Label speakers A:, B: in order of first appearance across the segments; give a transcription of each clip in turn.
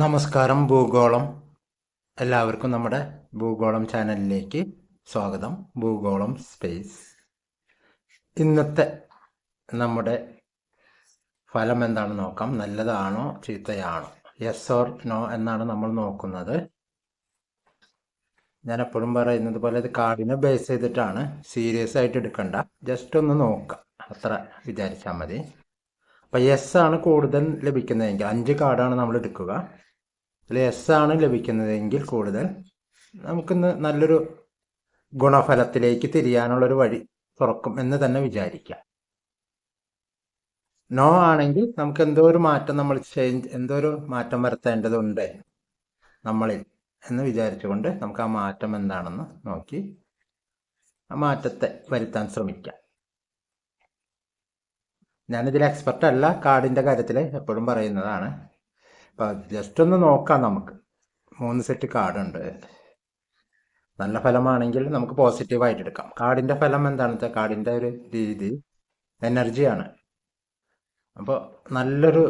A: നമസ്കാരം ഭൂഗോളം. എല്ലാവർക്കും നമ്മുടെ ഭൂഗോളം ചാനലിലേക്ക് സ്വാഗതം. ഭൂഗോളം സ്പേസ് ഇന്നത്തെ നമ്മുടെ ഫലം എന്താണ് നോക്കാം. നല്ലതാണോ ചീത്തയാണോ? യെസ് ഓർ നോ എന്നാണ് നമ്മൾ നോക്കുന്നത്. ഞാൻ എപ്പോഴും പറയുന്നത് പോലെ ഇത് കാർഡിനെ ബേസ് ചെയ്തിട്ടാണ്. സീരിയസ് ആയിട്ട് എടുക്കണ്ട. ജസ്റ്റ് ഒന്ന് നോക്കാം. അത്ര വിചാരിച്ചാൽ മതി. അപ്പം എസ് ആണ് കൂടുതൽ ലഭിക്കുന്നതെങ്കിൽ അഞ്ച് കാർഡാണ് നമ്മൾ എടുക്കുക. അതിൽ എസ് ആണ് ലഭിക്കുന്നതെങ്കിൽ കൂടുതൽ നമുക്കിന്ന് നല്ലൊരു ഗുണഫലത്തിലേക്ക് തിരിയാനുള്ളൊരു വഴി തുറക്കും എന്ന് തന്നെ വിചാരിക്കാം. നോ ആണെങ്കിൽ നമുക്ക് എന്തോ ഒരു മാറ്റം നമ്മൾ ചേഞ്ച് എന്തോ ഒരു മാറ്റം വരുത്തേണ്ടതുണ്ട് നമ്മളിൽ എന്ന് വിചാരിച്ചുകൊണ്ട് നമുക്ക് ആ മാറ്റം എന്താണെന്ന് നോക്കി ആ മാറ്റത്തെ വരുത്താൻ ശ്രമിക്കാം. ഞാനിതിൽ എക്സ്പെർട്ട് അല്ല കാർഡിന്റെ കാര്യത്തിൽ എപ്പോഴും പറയുന്നതാണ്. അപ്പം ജസ്റ്റ് ഒന്ന് നോക്കാം നമുക്ക്. മൂന്ന് സെറ്റ് കാർഡുണ്ട്. നല്ല ഫലമാണെങ്കിൽ നമുക്ക് പോസിറ്റീവായിട്ട് എടുക്കാം. കാർഡിന്റെ ഫലം എന്താണെന്ന് വെച്ചാൽ കാർഡിന്റെ ഒരു രീതി എനർജിയാണ് അപ്പോൾ നല്ലൊരു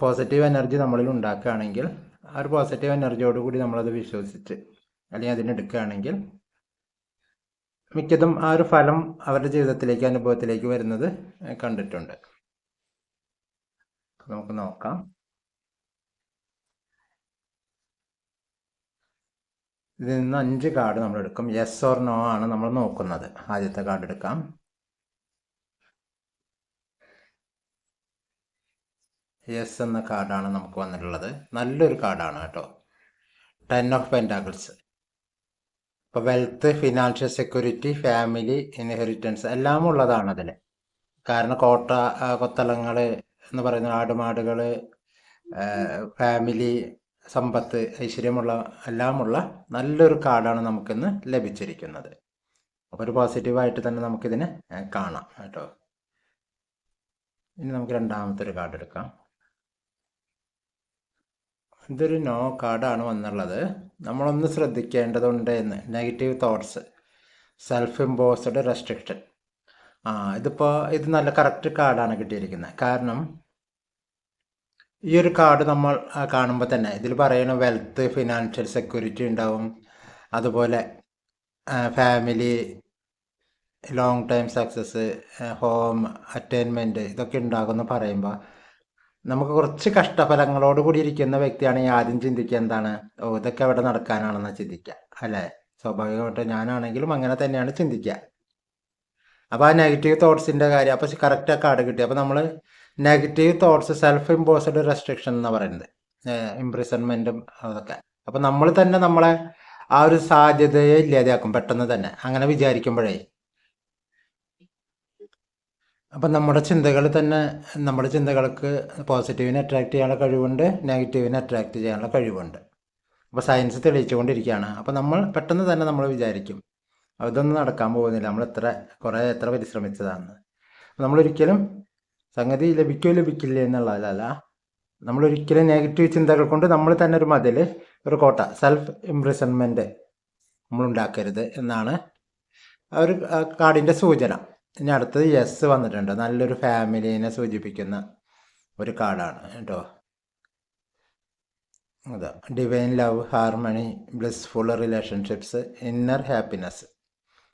A: പോസിറ്റീവ് എനർജി നമ്മളിൽ ഉണ്ടാക്കുകയാണെങ്കിൽ ആ ഒരു പോസിറ്റീവ് എനർജിയോടുകൂടി നമ്മളത് വിശ്വസിച്ച് അല്ലെങ്കിൽ അതിനെടുക്കുകയാണെങ്കിൽ മിക്കതും ആ ഒരു ഫലം അവരുടെ ജീവിതത്തിലേക്ക് അനുഭവത്തിലേക്ക് വരുന്നത് കണ്ടിട്ടുണ്ട്. നമുക്ക് നോക്കാം. ഇതിൽ നിന്ന് അഞ്ച് കാർഡ് നമ്മൾ എടുക്കും. യെസ് ഓർ നോ ആണ് നമ്മൾ നോക്കുന്നത്. ആദ്യത്തെ കാർഡ് എടുക്കാം. യെസ് എന്ന കാർഡാണ് നമുക്ക് വന്നിട്ടുള്ളത്. നല്ലൊരു കാർഡാണ് കേട്ടോ. ടെൻ ഓഫ് പെന്റാക്കിൾസ് ഇപ്പോൾ wealth financial security family inheritance എല്ലാം ഉള്ളതാണ് അതിൽ കാരണം കോട്ട കൊത്തളങ്ങൾ എന്ന് പറയുന്ന ആടുമാടുകൾ ഫാമിലി സമ്പത്ത് ഐശ്വര്യമുള്ള എല്ലാമുള്ള നല്ലൊരു കാർഡാണ് നമുക്കിന്ന് ലഭിച്ചിരിക്കുന്നത്. അപ്പോൾ ഒരു പോസിറ്റീവായിട്ട് തന്നെ നമുക്കിതിനെ കാണാം കേട്ടോ. ഇനി നമുക്ക് രണ്ടാമത്തെ ഒരു കാർഡ് എടുക്കാം. ഇതൊരു നോ കാർഡാണ് വന്നുള്ളത്. നമ്മളൊന്ന് ശ്രദ്ധിക്കേണ്ടതുണ്ട് എന്ന്. Negative thoughts self imposed restriction ആ ഇതിപ്പോൾ ഇത് നല്ല കറക്റ്റ് കാർഡാണ് കിട്ടിയിരിക്കുന്നത്. കാരണം ഈ ഒരു കാർഡ് നമ്മൾ കാണുമ്പോൾ തന്നെ ഇതിൽ പറയുന്ന വെൽത്ത് ഫിനാൻഷ്യൽ സെക്യൂരിറ്റി ഉണ്ടാവും. അതുപോലെ family long time success home attainment ഇതൊക്കെ ഉണ്ടാകുമെന്ന് പറയുമ്പോൾ നമുക്ക് കുറച്ച് കഷ്ടഫലങ്ങളോട് കൂടി ഇരിക്കുന്ന വ്യക്തിയാണെങ്കിൽ ആദ്യം ചിന്തിക്കുക എന്താണ്? ഓ ഇതൊക്കെ എവിടെ നടക്കാനാണെന്ന് ചിന്തിക്കുക. അല്ലേ? സ്വാഭാവികമായിട്ട് ഞാനാണെങ്കിലും അങ്ങനെ തന്നെയാണ് ചിന്തിക്കുക. അപ്പോൾ ആ നെഗറ്റീവ് തോട്ട്സിന്റെ കാര്യം അപ്പോൾ കറക്റ്റ് കാർഡ് കിട്ടി. അപ്പോൾ നമ്മൾ negative thoughts self imposed restriction എന്ന് പറയുന്നത്. ഇംപ്രിസൺമെന്റും അതൊക്കെ. അപ്പോൾ നമ്മൾ തന്നെ നമ്മളെ ആ ഒരു സാധ്യതയെ ഇല്ലാതെയാക്കും പെട്ടെന്ന് തന്നെ. അങ്ങനെ വിചാരിക്കുമ്പോഴേ അപ്പം നമ്മുടെ ചിന്തകൾ തന്നെ നമ്മുടെ ചിന്തകൾക്ക് പോസിറ്റീവിനെ അട്രാക്ട് ചെയ്യാനുള്ള കഴിവുണ്ട് നെഗറ്റീവിനെ അട്രാക്ട് ചെയ്യാനുള്ള കഴിവുണ്ട്. അപ്പോൾ സയൻസ് തെളിയിച്ചുകൊണ്ടിരിക്കുകയാണ്. അപ്പോൾ നമ്മൾ പെട്ടെന്ന് തന്നെ നമ്മൾ വിചാരിക്കും അതൊന്നും നടക്കാൻ പോകുന്നില്ല നമ്മൾ എത്ര കുറേ എത്ര പരിശ്രമിച്ചതാണ് നമ്മളൊരിക്കലും സംഗതി ലഭിക്കോ ലഭിക്കില്ല എന്നുള്ളതല്ല. നമ്മളൊരിക്കലും നെഗറ്റീവ് ചിന്തകൾ കൊണ്ട് നമ്മൾ തന്നെ ഒരു മതിൽ ഒരു കോട്ട സെൽഫ് ഇംപ്രസൺമെന്റ് നമ്മൾ ഉണ്ടാക്കരുത് എന്നാണ് ആ ഒരു കാർഡിന്റെ സൂചന. ഇനി അടുത്തത് യെസ് വന്നിട്ടുണ്ട്. നല്ലൊരു ഫാമിലിനെ സൂചിപ്പിക്കുന്ന ഒരു കാർഡാണ് കേട്ടോ. അതാ divine love harmony blissful relationships inner happiness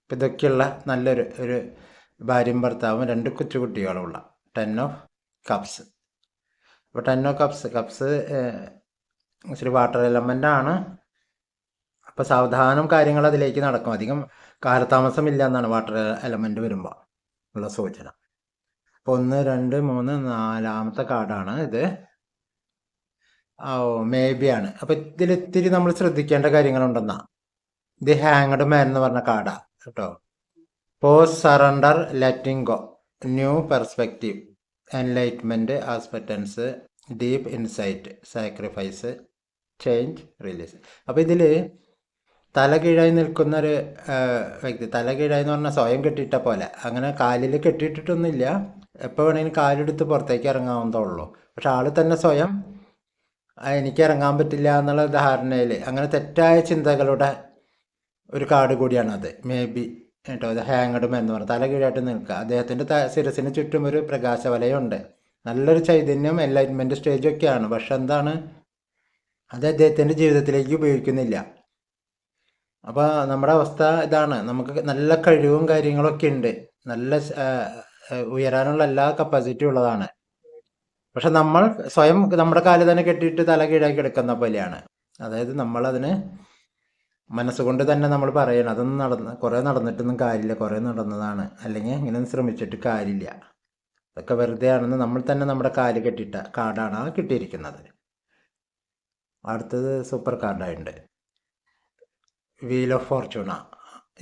A: ഇപ്പം ഇതൊക്കെയുള്ള നല്ലൊരു ഒരു ഭാര്യയും ഭർത്താവും രണ്ട് കൊച്ചുകുട്ടികളുമുള്ള ടെൻ ഓഫ് കപ്സ് അപ്പോൾ ടെൻ ഓഫ് കപ്സ് കപ്സ് ഇച്ചിരി വാട്ടർ എലമെന്റ് ആണ്. അപ്പോൾ സാവധാനം കാര്യങ്ങൾ അതിലേക്ക് നടക്കും. അധികം കാലതാമസമില്ല എന്നാണ് വാട്ടർ എലമെന്റ് വരുമ്പോൾ ഉള്ള സൂചന. അപ്പോൾ ഒന്ന് രണ്ട് മൂന്ന് നാലാമത്തെ കാർഡാണ് ഇത്. ഓ മേ ബി ആണ്. അപ്പോൾ ഇതിൽ ഇത്തിരി നമ്മൾ ശ്രദ്ധിക്കേണ്ട കാര്യങ്ങളുണ്ടെന്നാ. ദി ഹാങ്ഡ് മാൻ എന്ന് പറഞ്ഞ കാർഡാ കേട്ടോ. Pause surrender letting go new perspective enlightenment acceptance deep insight sacrifice change release അപ്പോൾ ഇതിൽ തല കീഴായി നിൽക്കുന്ന ഒരു വ്യക്തി. തല കീഴായി എന്ന് പറഞ്ഞാൽ സ്വയം കെട്ടിയിട്ട പോലെ. അങ്ങനെ കാലിൽ കെട്ടിയിട്ടിട്ടൊന്നുമില്ല. എപ്പോൾ വേണമെങ്കിലും കാലെടുത്ത് പുറത്തേക്ക് ഇറങ്ങാവുന്നതേ ഉള്ളൂ. പക്ഷെ ആൾ തന്നെ സ്വയം എനിക്ക് ഇറങ്ങാൻ പറ്റില്ല എന്നുള്ള ധാരണയിൽ അങ്ങനെ തെറ്റായ ചിന്തകളുടെ ഒരു കാർഡ് കൂടിയാണത് മേ ബി കേട്ടോ അത് ഹാങ്ഡും എന്ന് പറഞ്ഞാൽ തല കീഴായിട്ട് നിൽക്കുക. അദ്ദേഹത്തിന്റെ ശിരസിന് ചുറ്റും ഒരു പ്രകാശവലയുണ്ട്. നല്ലൊരു ചൈതന്യം എൻലൈറ്റ്മെന്റ് സ്റ്റേജൊക്കെയാണ് പക്ഷെ എന്താണ്? അത് അദ്ദേഹത്തിന്റെ ജീവിതത്തിലേക്ക് ഉപയോഗിക്കുന്നില്ല. അപ്പോൾ നമ്മുടെ അവസ്ഥ ഇതാണ്. നമുക്ക് നല്ല കഴിവും കാര്യങ്ങളൊക്കെ ഉണ്ട്. നല്ല ഉയരാനുള്ള എല്ലാ കപ്പാസിറ്റിയും ഉള്ളതാണ്. പക്ഷെ നമ്മൾ സ്വയം നമ്മുടെ കാൽ തന്നെ കെട്ടിയിട്ട് തല കീഴാക്കി എടുക്കുന്ന പോലെയാണ്. അതായത് നമ്മളതിന് മനസ്സുകൊണ്ട് തന്നെ നമ്മൾ പറയണം അതൊന്നും നടന്ന് കുറേ നടന്നിട്ടൊന്നും കാര്യമില്ല കുറേ നടന്നതാണ്. അല്ലെങ്കിൽ ഇങ്ങനെ ശ്രമിച്ചിട്ട് കാര്യമില്ല. അതൊക്കെ വെറുതെ ആണെന്ന് നമ്മൾ തന്നെ നമ്മുടെ കാൽ കെട്ടിയിട്ട കാർഡാണ് ആ കിട്ടിയിരിക്കുന്നത്. അടുത്തത് സൂപ്പർ കാർഡായിട്ടുണ്ട്. വീൽ ഓഫ് ഫോർച്യൂണ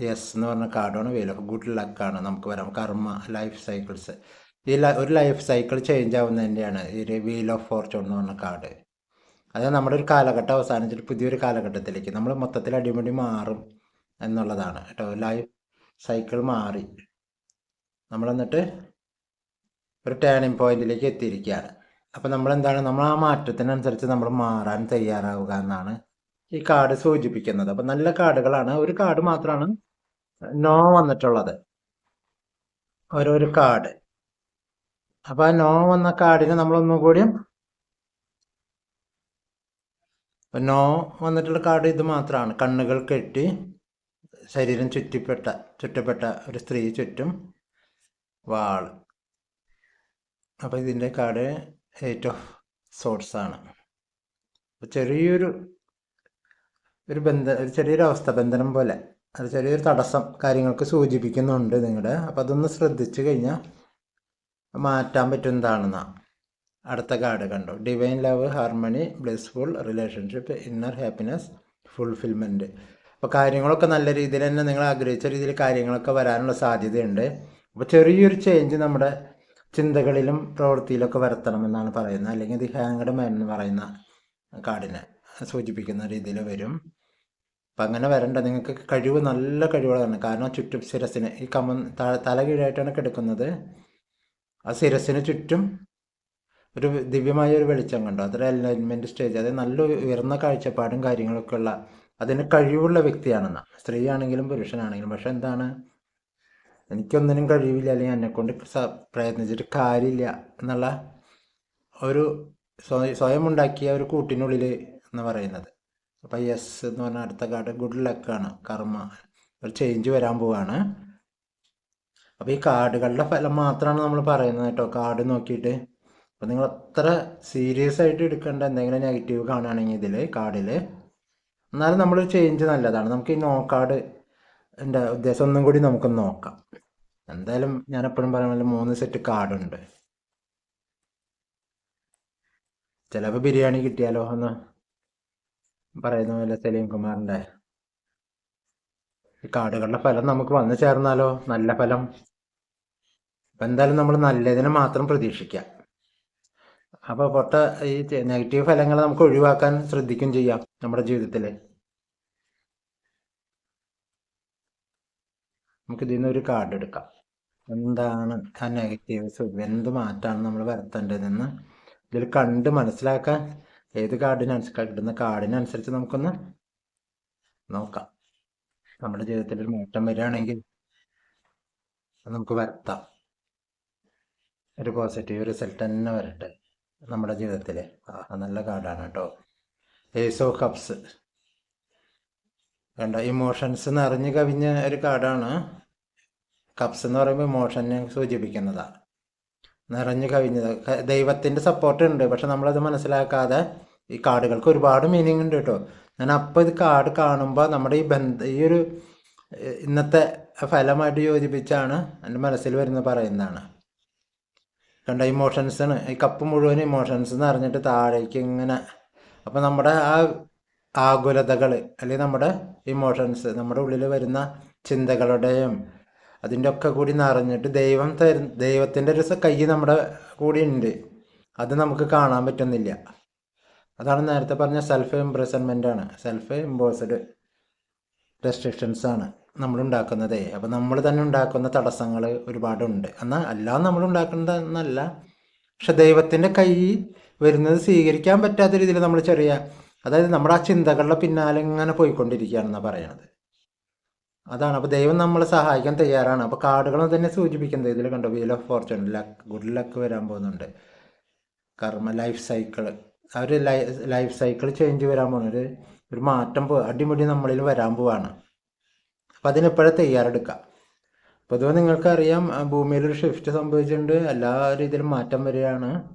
A: യെസ് എന്ന് പറഞ്ഞ കാർഡാണ് വീൽ ഓഫ് ഗുഡ് ലക്കാണ് നമുക്ക് വരാം. കർമ്മ ലൈഫ് സൈക്കിൾസ് ഈ ഒരു ലൈഫ് സൈക്കിൾ ചേഞ്ച് ആവുന്നതിന്റെയാണ് ഈ വീൽ ഓഫ് ഫോർച്യൂൺ എന്ന് പറഞ്ഞ കാർഡ്. അതായത് നമ്മുടെ ഒരു കാലഘട്ടം അവസാനിച്ചിട്ട് പുതിയൊരു കാലഘട്ടത്തിലേക്ക്. നമ്മൾ മൊത്തത്തിൽ അടിമുടി മാറും എന്നുള്ളതാണ് കേട്ടോ. ലൈഫ് സൈക്കിൾ മാറി. നമ്മൾ എന്നിട്ട് ഒരു ടേണിംഗ് പോയിന്റിലേക്ക് എത്തിയിരിക്കുകയാണ്. അപ്പോൾ നമ്മൾ എന്താണ്? നമ്മൾ ആ മാറ്റത്തിനനുസരിച്ച് നമ്മൾ മാറാൻ തയ്യാറാവുക എന്നാണ് ഈ കാർഡ് സൂചിപ്പിക്കുന്നത്. അപ്പം നല്ല കാർഡുകളാണ്. ഒരു കാർഡ് മാത്രമാണ് നോ വന്നിട്ടുള്ളത്. ഓരോരു കാർഡ്. അപ്പം ആ നോ വന്ന കാർഡിനെ നമ്മളൊന്നും കൂടിയും നോ വന്നിട്ടുള്ള കാർഡ് ഇത് മാത്രമാണ്. കണ്ണുകൾ കെട്ടി ശരീരം ചുറ്റിപ്പെട്ട ചുറ്റപ്പെട്ട ഒരു സ്ത്രീ ചുറ്റും വാൾ. അപ്പോൾ ഇതിന്റെ കാർഡ് എയ്റ്റ് ഓഫ് സോർട്സ് ആണ്. ചെറിയൊരു ഒരു ബന്ധ ഒരു ചെറിയൊരു അവസ്ഥ ബന്ധനം പോലെ. അത് ചെറിയൊരു തടസ്സം കാര്യങ്ങൾക്ക് സൂചിപ്പിക്കുന്നുണ്ട് നിങ്ങളുടെ അപ്പം അതൊന്ന് ശ്രദ്ധിച്ചു കഴിഞ്ഞാൽ മാറ്റാൻ പറ്റുന്നതാണെന്നാണ് അടുത്ത കാർഡ് കണ്ടു. Divine love harmony blissful relationship inner happiness fulfilment അപ്പോൾ കാര്യങ്ങളൊക്കെ നല്ല രീതിയിൽ തന്നെ നിങ്ങൾ ആഗ്രഹിച്ച രീതിയിൽ കാര്യങ്ങളൊക്കെ വരാനുള്ള സാധ്യതയുണ്ട്. അപ്പോൾ ചെറിയൊരു ചേഞ്ച് നമ്മുടെ ചിന്തകളിലും പ്രവൃത്തിയിലൊക്കെ വരുത്തണമെന്നാണ് പറയുന്നത്. അല്ലെങ്കിൽ ദി ഹാങ്ഡ് മാൻ എന്ന് പറയുന്ന കാർഡിനെ. സൂചിപ്പിക്കുന്ന രീതിയിൽ വരും. അപ്പം അങ്ങനെ വരണ്ട. നിങ്ങൾക്ക് കഴിവ് നല്ല കഴിവുകളാണ് കാരണം ചുറ്റും ശിരസിന് ഈ കമ ത- തല കീഴായിട്ടാണ് കിടക്കുന്നത്. ആ ശിരസിന് ചുറ്റും ഒരു ദിവ്യമായ ഒരു വെളിച്ചം കണ്ടു. അതൊരു അലൈൻമെന്റ് സ്റ്റേജ് അതായത് നല്ല ഉയർന്ന കാഴ്ചപ്പാടും കാര്യങ്ങളൊക്കെ ഉള്ള അതിന് കഴിവുള്ള വ്യക്തിയാണെന്ന്. സ്ത്രീ ആണെങ്കിലും പുരുഷനാണെങ്കിലും. പക്ഷെ എന്താണ്? എനിക്കൊന്നിനും കഴിവില്ല. അല്ലെങ്കിൽ എന്നെക്കൊണ്ട് പ്രയത്നിച്ചിട്ട് കാര്യമില്ല എന്നുള്ള ഒരു സ്വയം ഉണ്ടാക്കിയ ഒരു കൂട്ടിനുള്ളിൽ എന്ന് പറയുന്നത്. അപ്പം യെസ് എന്ന് പറഞ്ഞാൽ അടുത്ത കാർഡ് ഗുഡ് ലക്കാണ് കർമ്മ. ഒരു ചേഞ്ച് വരാൻ പോവാണ്. അപ്പോൾ ഈ കാർഡുകളുടെ ഫലം മാത്രമാണ് നമ്മൾ പറയുന്നത് കേട്ടോ. കാർഡ് നോക്കിയിട്ട്. അപ്പോൾ നിങ്ങൾ അത്ര സീരിയസ് ആയിട്ട് എടുക്കേണ്ട എന്തെങ്കിലും നെഗറ്റീവ് കാണുകയാണെങ്കിൽ ഇതിൽ കാർഡിൽ എന്നാലും നമ്മൾ ചേഞ്ച് നല്ലതാണ്. നമുക്ക് ഈ നോ കാർഡ് എന്റെ ഉദ്ദേശം ഒന്നും കൂടി നമുക്ക് നോക്കാം. എന്തായാലും ഞാൻ എപ്പോഴും പറയുന്നത് മൂന്ന് സെറ്റ് കാർഡുണ്ട് ചിലപ്പോൾ ബിരിയാണി കിട്ടിയാലോ എന്ന് പറയുന്ന പോലെ സലീം കുമാറിന്റെ ഈ കാർഡുകളുടെ ഫലം നമുക്ക് വന്നു ചേർന്നാലോ? നല്ല ഫലം. അപ്പം എന്തായാലും നമ്മൾ നല്ലതിനെ മാത്രം പ്രതീക്ഷിക്കാം അപ്പോൾ പൊട്ട ഈ നെഗറ്റീവ് ഫലങ്ങൾ നമുക്ക് ഒഴിവാക്കാൻ ശ്രദ്ധിക്കും ചെയ്യാം നമ്മുടെ ജീവിതത്തിൽ നമുക്ക് ഇതിൽ നിന്ന് ഒരു കാർഡ് എടുക്കാം. എന്താണ് ആ നെഗറ്റീവ് എന്ത് മാറ്റാണ് നമ്മൾ വരുത്തേണ്ടതെന്ന് ഇതിൽ കണ്ട് മനസ്സിലാക്കാൻ ഏത് കാർഡിനനുസരിച്ച് കിട്ടുന്ന കാർഡിനനുസരിച്ച് നമുക്കൊന്ന് നോക്കാം. നമ്മുടെ ജീവിതത്തിൽ ഒരു മാറ്റം വരികയാണെങ്കിൽ നമുക്ക് വരുത്താം. ഒരു പോസിറ്റീവ് റിസൾട്ട് തന്നെ വരട്ടെ നമ്മുടെ ജീവിതത്തിൽ ആ നല്ല കാർഡാണ് കേട്ടോ. ഏസ് കപ്സ് കണ്ട? ഇമോഷൻസ് നിറഞ്ഞു കവിഞ്ഞ ഒരു കാർഡാണ്. കപ്സ് എന്ന് പറയുമ്പോൾ ഇമോഷനെ സൂചിപ്പിക്കുന്നതാണ് നിറഞ്ഞു കവിഞ്ഞത്. ദൈവത്തിന്റെ സപ്പോർട്ട് ഉണ്ട്. പക്ഷെ നമ്മളത് മനസ്സിലാക്കാതെ ഈ കാർഡുകൾക്ക് ഒരുപാട് മീനിങ് ഉണ്ട് കേട്ടോ. ഞാൻ അപ്പോൾ ഇത് കാർഡ് കാണുമ്പോൾ നമ്മുടെ ഈ ബന്ധ ഈ ഒരു ഇന്നത്തെ ഫലമായിട്ട് യോജിപ്പിച്ചാണ് എന്റെ മനസ്സിൽ വരുന്ന പറയുന്നതാണ്. കണ്ട ഇമോഷൻസാണ് ഈ കപ്പ് മുഴുവൻ ഇമോഷൻസ് എന്ന് അറിഞ്ഞിട്ട് താഴേക്ക് ഇങ്ങനെ അപ്പോൾ നമ്മുടെ ആ ആകുലതകൾ അല്ലെങ്കിൽ നമ്മുടെ ഇമോഷൻസ് നമ്മുടെ ഉള്ളിൽ വരുന്ന ചിന്തകളുടെയും അതിന്റെ ഒക്കെ കൂടി നിറഞ്ഞിട്ട് ദൈവം തരു ദൈവത്തിന്റെ ഒരു കൈ നമ്മുടെ കൂടി ഉണ്ട്. അത് നമുക്ക് കാണാൻ പറ്റുന്നില്ല. അതാണ് നേരത്തെ പറഞ്ഞ സെൽഫ് ഇംപ്രസൺമെന്റ് ആണ്. സെൽഫ് ഇമ്പോസ്ഡ് റെസ്ട്രിക്ഷൻസ് ആണ് നമ്മൾ ഉണ്ടാക്കുന്നത് അപ്പം നമ്മൾ തന്നെ ഉണ്ടാക്കുന്ന തടസ്സങ്ങൾ ഒരുപാടുണ്ട്. എന്നാൽ എല്ലാം നമ്മൾ ഉണ്ടാക്കുന്നതെന്നല്ല പക്ഷെ ദൈവത്തിന്റെ കൈ വരുന്നത് സ്വീകരിക്കാൻ പറ്റാത്ത രീതിയിൽ നമ്മൾ ചെറിയ അതായത് നമ്മുടെ ആ ചിന്തകളുടെ പിന്നാലെ ഇങ്ങനെ പോയിക്കൊണ്ടിരിക്കുകയാണെന്നാണ് പറയണത്. അതാണ്. അപ്പോൾ ദൈവം നമ്മളെ സഹായിക്കാൻ തയ്യാറാണ്. അപ്പോൾ കാർഡുകൾ തന്നെ സൂചിപ്പിക്കുന്നത്. ഇതിൽ കണ്ടോ? Wheel of fortune luck good luck വരാൻ പോകുന്നുണ്ട്. കർമ്മ ലൈഫ് സൈക്കിൾ ആ ഒരു ലൈഫ് സൈക്കിൾ ചേഞ്ച് വരാൻ പോകുന്ന ഒരു ഒരു മാറ്റം പോ അടിമുടി നമ്മളിൽ വരാൻ പോവാണ്. അപ്പം അതിനിപ്പോഴേ തയ്യാറെടുക്കാം. പൊതുവെ നിങ്ങൾക്കറിയാം ഭൂമിയിൽ ഒരു ഷിഫ്റ്റ് സംഭവിച്ചിട്ടുണ്ട്. എല്ലാ രീതിയിലും മാറ്റം വരികയാണ്.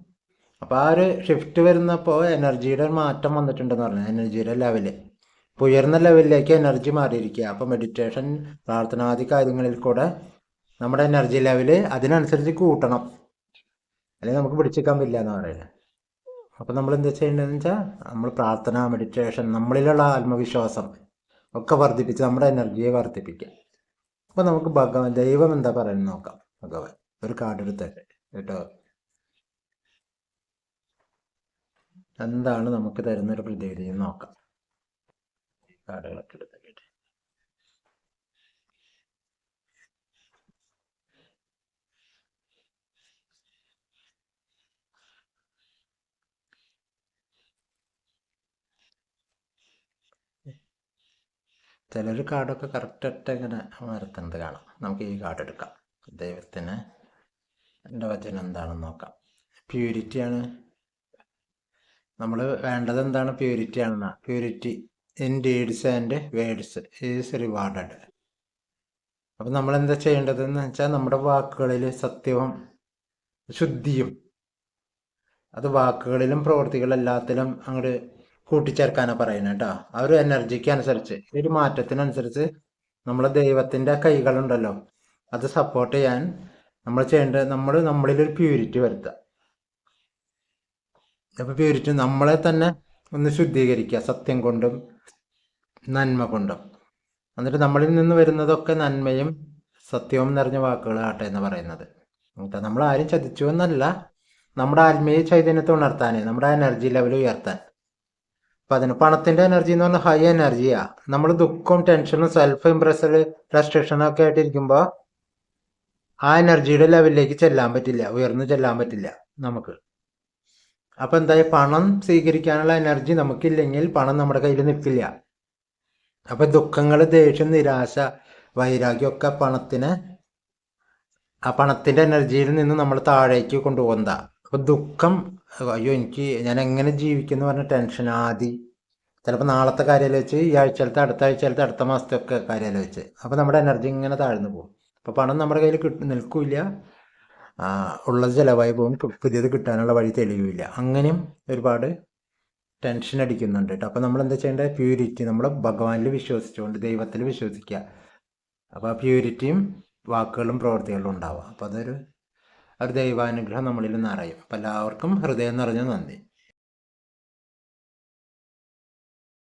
A: അപ്പോൾ ആ ഒരു ഷിഫ്റ്റ് വരുന്നപ്പോൾ എനർജിയുടെ ഒരു മാറ്റം വന്നിട്ടുണ്ടെന്ന് പറഞ്ഞു എനർജിയുടെ ലെവൽ ഇപ്പോൾ ഉയർന്ന ലെവലിലേക്ക് എനർജി മാറിയിരിക്കുക. അപ്പോൾ മെഡിറ്റേഷൻ പ്രാർത്ഥനാദി കാര്യങ്ങളിൽ കൂടെ നമ്മുടെ എനർജി ലെവൽ അതിനനുസരിച്ച് കൂട്ടണം. അല്ലെങ്കിൽ നമുക്ക് പിടിച്ചേക്കാൻ പറ്റില്ല എന്ന് പറയുന്നത്. അപ്പോൾ നമ്മൾ എന്താ ചെയ്യേണ്ടതെന്ന് വെച്ചാൽ നമ്മൾ പ്രാർത്ഥന മെഡിറ്റേഷൻ നമ്മളിലുള്ള ആത്മവിശ്വാസം ഒക്കെ വർദ്ധിപ്പിച്ച് നമ്മുടെ എനർജിയെ വർദ്ധിപ്പിക്കുക. അപ്പോൾ നമുക്ക് ഭഗവാൻ ദൈവം എന്താ പറയുന്നത് നോക്കാം ഭഗവാൻ. ഒരു കാർഡ് കേട്ടോ? എന്താണ് നമുക്ക് തരുന്നൊരു പ്രതിവിധി എന്ന് നോക്കാം. കാർഡുകളൊക്കെ എടുത്തിട്ട് ചിലർ കാർഡൊക്കെ കറക്റ്റായിട്ട് ഇങ്ങനെ വരത്തുന്നത് കാണാം. നമുക്ക് ഈ കാർഡ് എടുക്കാം. ദൈവത്തിന് എന്റെ വചനം എന്താണെന്ന് നോക്കാം. പ്യൂരിറ്റിയാണ് നമ്മൾ വേണ്ടത് എന്താണ്? പ്യൂരിറ്റി ആണെന്ന. Purity in deeds and words is rewarded അപ്പം നമ്മൾ എന്താ ചെയ്യേണ്ടതെന്ന് വെച്ചാൽ നമ്മുടെ വാക്കുകളിൽ സത്യവും ശുദ്ധിയും അത് വാക്കുകളിലും പ്രവൃത്തികളെല്ലാത്തിലും അങ്ങോട്ട് കൂട്ടിച്ചേർക്കാനാണ് പറയുന്നത് കേട്ടോ ആ ഒരു എനർജിക്ക് അനുസരിച്ച് ഒരു മാറ്റത്തിനനുസരിച്ച് നമ്മളെ ദൈവത്തിന്റെ കൈകളുണ്ടല്ലോ. അത് സപ്പോർട്ട് ചെയ്യാൻ നമ്മൾ ചെയ്യേണ്ടത് നമ്മൾ നമ്മളിൽ ഒരു പ്യൂരിറ്റി വരുത്തുക. അപ്പോൾ പ്യൂരിറ്റി നമ്മളെ തന്നെ ഒന്ന് ശുദ്ധീകരിക്കുക സത്യം കൊണ്ടും നന്മ കൊണ്ടും. എന്നിട്ട് നമ്മളിൽ നിന്ന് വരുന്നതൊക്കെ നന്മയും സത്യവും നിറഞ്ഞ വാക്കുകളാട്ടെ എന്ന് പറയുന്നത്. നമ്മൾ ആരും ചതിച്ചു എന്നല്ല നമ്മുടെ ആത്മീയ ചൈതന്യത്തെ ഉണർത്താനേ നമ്മുടെ എനർജി ലെവൽ ഉയർത്താൻ. അപ്പം അതിന് പണത്തിന്റെ എനർജി എന്ന് പറഞ്ഞാൽ ഹൈ എനർജിയാ നമ്മൾ ദുഃഖവും ടെൻഷനും സെൽഫ് ഇംപ്രസൽ ഫ്രസ്ട്രേഷനും ഒക്കെ ആയിട്ടിരിക്കുമ്പോൾ ആ എനർജിയുടെ ലെവലിലേക്ക് ചെല്ലാൻ പറ്റില്ല. ഉയർന്നു ചെല്ലാൻ പറ്റില്ല നമുക്ക്. അപ്പം എന്തായി? പണം സ്വീകരിക്കാനുള്ള എനർജി നമുക്കില്ലെങ്കിൽ പണം നമ്മുടെ കയ്യിൽ നിൽക്കില്ല. അപ്പൊ ദുഃഖങ്ങൾ ദേഷ്യം നിരാശ വൈരാഗ്യം ഒക്കെ പണത്തിന് ആ പണത്തിന്റെ എനർജിയിൽ നിന്ന് നമ്മൾ താഴേക്ക് കൊണ്ടുപോകുന്നതാ. അപ്പൊ ദുഃഖം അയ്യോ എനിക്ക് ഞാൻ എങ്ങനെ ജീവിക്കുന്നു പറഞ്ഞ ടെൻഷൻ ആദി. ചിലപ്പോൾ നാളത്തെ കാര്യം വെച്ച് ഈ ആഴ്ചയിലത്തെ അടുത്ത ആഴ്ചയിലത്തെ അടുത്ത മാസത്തെ ഒക്കെ കാര്യം വെച്ച്. അപ്പോൾ നമ്മുടെ എനർജി ഇങ്ങനെ താഴ്ന്നു പോകും. അപ്പോൾ പണം നമ്മുടെ കയ്യിൽ കിട്ടും നിൽക്കില്ല. ഉള്ളത് ചിലവായി പോകും. പുതിയത് കിട്ടാനുള്ള വഴി തെളിയില്ല. അങ്ങനെയും ഒരുപാട് ടെൻഷൻ അടിക്കുന്നുണ്ട് കേട്ടോ അപ്പോൾ നമ്മൾ എന്താ ചെയ്യേണ്ടത് പ്യൂരിറ്റി നമ്മൾ ഭഗവാനിൽ വിശ്വസിച്ചുകൊണ്ട് ദൈവത്തിൽ വിശ്വസിക്കുക അപ്പോൾ ആ പ്യൂരിറ്റിയും വാക്കുകളും പ്രവൃത്തികളും ഉണ്ടാവുക. അപ്പോൾ അതൊരു ഒരു ദൈവാനുഗ്രഹം നമ്മളിൽ നിറയും അപ്പം എല്ലാവർക്കും ഹൃദയം നിറഞ്ഞ നന്ദി.